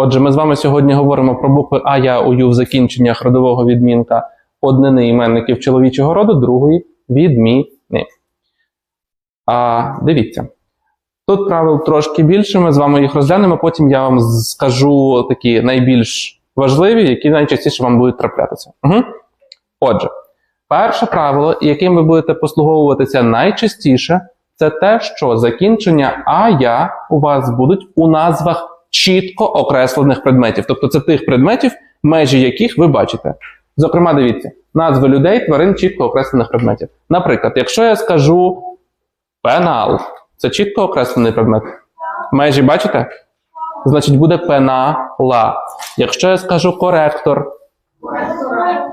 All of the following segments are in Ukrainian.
Отже, ми з вами сьогодні говоримо про букви А, Я, У, Ю в закінченнях родового відмінка однини іменників чоловічого роду, другої відміни. А, дивіться. Тут правил трошки більше, ми з вами їх розглянемо, потім я вам скажу такі найбільш важливі, які найчастіше вам будуть траплятися. Угу. Отже, перше правило, яким ви будете послуговуватися найчастіше, це те, що закінчення А, Я у вас будуть у назвах чітко окреслених предметів. Тобто це тих предметів, межі яких ви бачите. Зокрема, дивіться, назви людей, тварин чітко окреслених предметів. Наприклад, якщо я скажу пенал, це чітко окреслений предмет. Межі бачите? Значить, буде пенала. Якщо я скажу коректор,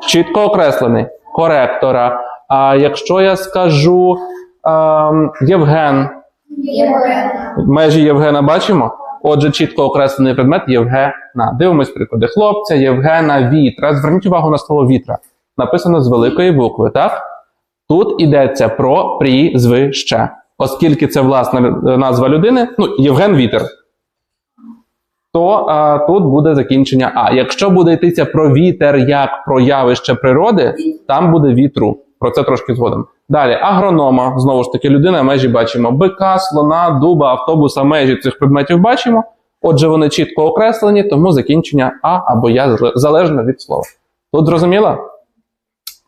чітко окреслений коректора. А якщо я скажу ем, Євген, межі Євгена бачимо? Отже, чітко окреслений предмет Євгена. Дивимось приклади. Хлопця, Євгена, вітра. Зверніть увагу на слово вітра. Написано з великої букви, так? Тут йдеться про прізвище. Оскільки це власна назва людини, ну, Євген Вітер, то а, тут буде закінчення А. Якщо буде йтися про вітер як про явище природи, там буде вітру. Про це трошки згодом. Далі агронома, знову ж таки, людина, межі бачимо. Бика, слона, дуба, автобуса, межі цих предметів бачимо. Отже, вони чітко окреслені, тому закінчення А або Я залежно від слова. Тут зрозуміло?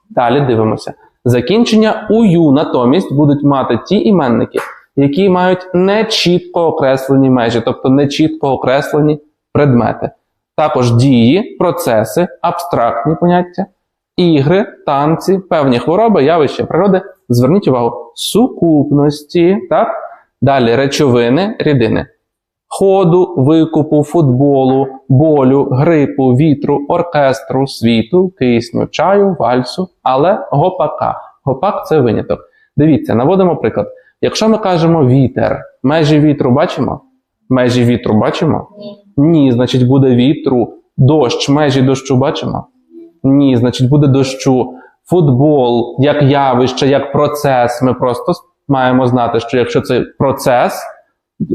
Далі дивимося. Закінчення ую натомість будуть мати ті іменники, які мають не чітко окреслені межі, тобто не чітко окреслені предмети. Також дії, процеси, абстрактні поняття, ігри, танці, певні хвороби, явища природи. Зверніть увагу, сукупності, так? Далі речовини, рідини. Ходу, викупу, футболу, болю, грипу, вітру, оркестру, світу, кисню, чаю, вальсу, але гопака. Гопак це виняток. Дивіться, наводимо приклад. Якщо ми кажемо вітер, межі вітру бачимо? Межі вітру бачимо? Ні, значить буде вітру. Дощ, межі дощу бачимо? Ні, значить буде дощу. Футбол як явище, як процес. Ми просто маємо знати, що якщо це процес,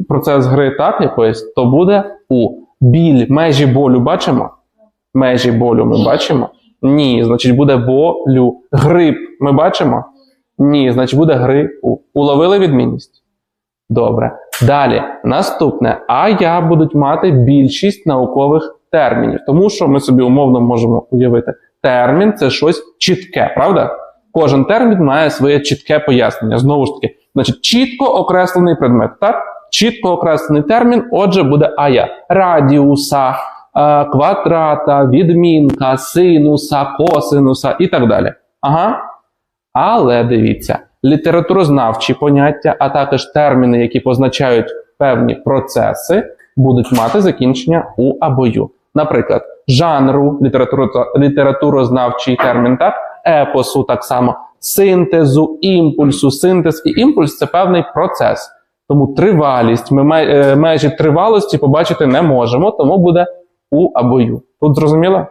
процес гри так якоїсь, то буде у біль, межі болю бачимо? Межі болю ми бачимо? Ні, значить буде болю. Грип ми бачимо? Ні, значить буде грипу. Уловили відмінність? Добре. Далі, наступне. А я будуть мати більшість наукових термінів, тому що ми собі умовно можемо уявити. Термін це щось чітке, правда? Кожен термін має своє чітке пояснення. Знову ж таки, значить, чітко окреслений предмет, так? Чітко окреслений термін, отже, буде ая. Радіуса, е, квадрата, відмінка, синуса, косинуса і так далі. Ага. Але дивіться, літературознавчі поняття, а також терміни, які позначають певні процеси, будуть мати закінчення у або ю. Наприклад, жанру, літературознавчий термін, так, епосу так само, синтезу, імпульсу. Синтез і імпульс це певний процес. Тому тривалість, ми е, межі тривалості побачити не можемо, тому буде у або ю. Тут зрозуміло?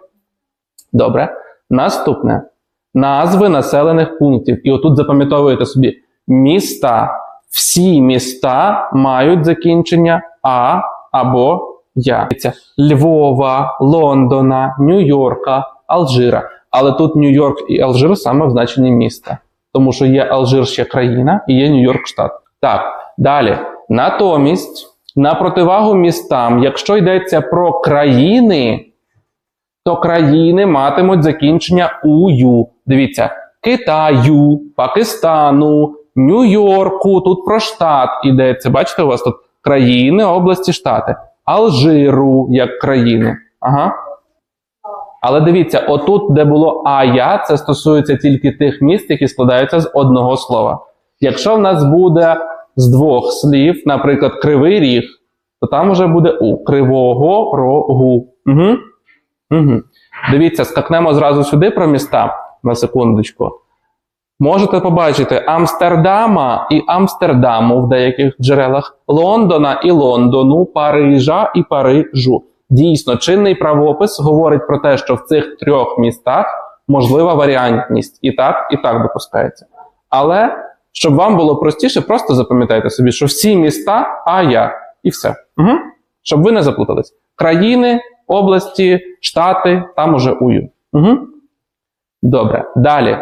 Добре. Наступне назви населених пунктів. І отут запам'ятовуєте собі міста. Всі міста мають закінчення А або Я. Львова, Лондона, Нью-Йорка, Алжира. Але тут Нью-Йорк і Алжир саме в значенні міста. Тому що є Алжир ще країна і є Нью-Йорк штат. Так, далі. Натомість, на противагу містам, якщо йдеться про країни, то країни матимуть закінчення ую. Дивіться, Китаю, Пакистану, Нью-Йорку. Тут про штат ідеться. Бачите, у вас тут країни, області, штати. Алжиру як країни. Ага. Але дивіться, отут, де було ая, це стосується тільки тих міст, які складаються з одного слова. Якщо в нас буде з двох слів, наприклад, кривий ріг, то там вже буде у кривого рогу. Угу. Угу. Дивіться, скакнемо зразу сюди про міста на секундочку. Можете побачити Амстердама і Амстердаму в деяких джерелах, Лондона і Лондону, Парижа і Парижу. Дійсно, чинний правопис говорить про те, що в цих трьох містах можлива варіантність. І так, і так допускається. Але щоб вам було простіше, просто запам'ятайте собі, що всі міста А я. І все. Угу. Щоб ви не заплутались. Країни, області, штати, там уже ую. Угу. Добре. Далі.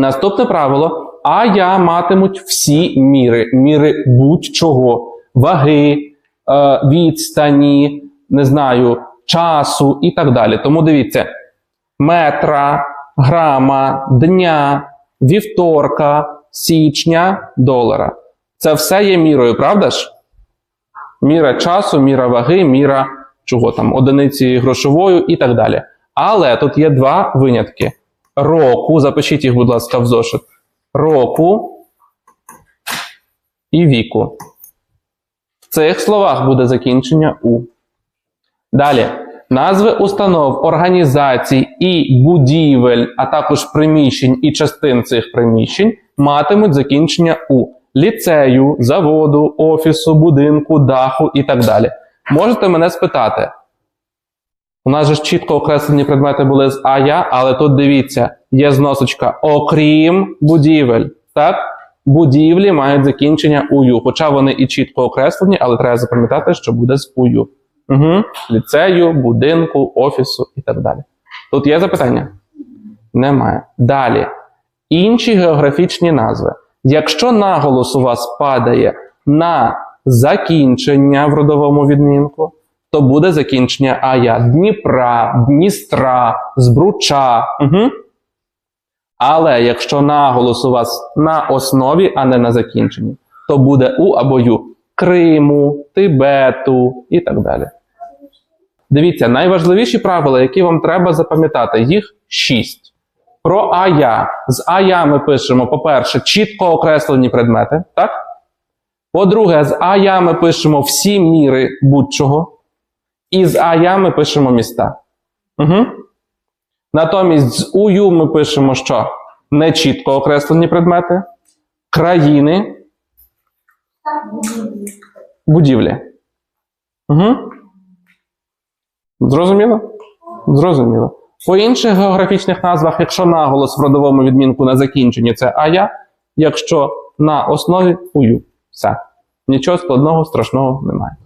Наступне правило. А я матимуть всі міри. Міри будь-чого. Ваги, е, відстані, не знаю, часу і так далі. Тому дивіться: метра, грама, дня, вівторка, січня, долара. Це все є мірою, правда ж? Міра часу, міра ваги, міра чого там, одиниці грошовою і так далі. Але тут є два винятки: року, запишіть їх, будь ласка, в зошит. Року і віку. В цих словах буде закінчення у. Далі. Назви установ, організацій і будівель, а також приміщень і частин цих приміщень матимуть закінчення у ліцею, заводу, офісу, будинку, даху і так далі. Можете мене спитати. У нас же чітко окреслені предмети були з АЯ, але тут дивіться, є зносочка окрім будівель. Так? Будівлі мають закінчення ую, хоча вони і чітко окреслені, але треба запам'ятати, що буде з ую. Угу. Ліцею, будинку, офісу і так далі. Тут є запитання? Немає. Далі. Інші географічні назви. Якщо наголос у вас падає на закінчення в родовому відмінку, то буде закінчення ая Дніпра, Дністра, Збруча. Угу. Але якщо наголос у вас на основі, а не на закінченні, то буде у або ю Криму, Тибету і так далі. Дивіться, найважливіші правила, які вам треба запам'ятати, їх шість. Про ая. З ая ми пишемо, по-перше, чітко окреслені предмети. Так? По-друге, з ая ми пишемо всі міри будь-чого. І з ая ми пишемо міста. Угу. Натомість з ую ми пишемо що? Нечітко окреслені предмети, країни, будівлі. Угу. Зрозуміло? Зрозуміло. По інших географічних назвах, якщо наголос в родовому відмінку на закінченні це ая, якщо на основі ую. Все. Нічого складного, страшного немає.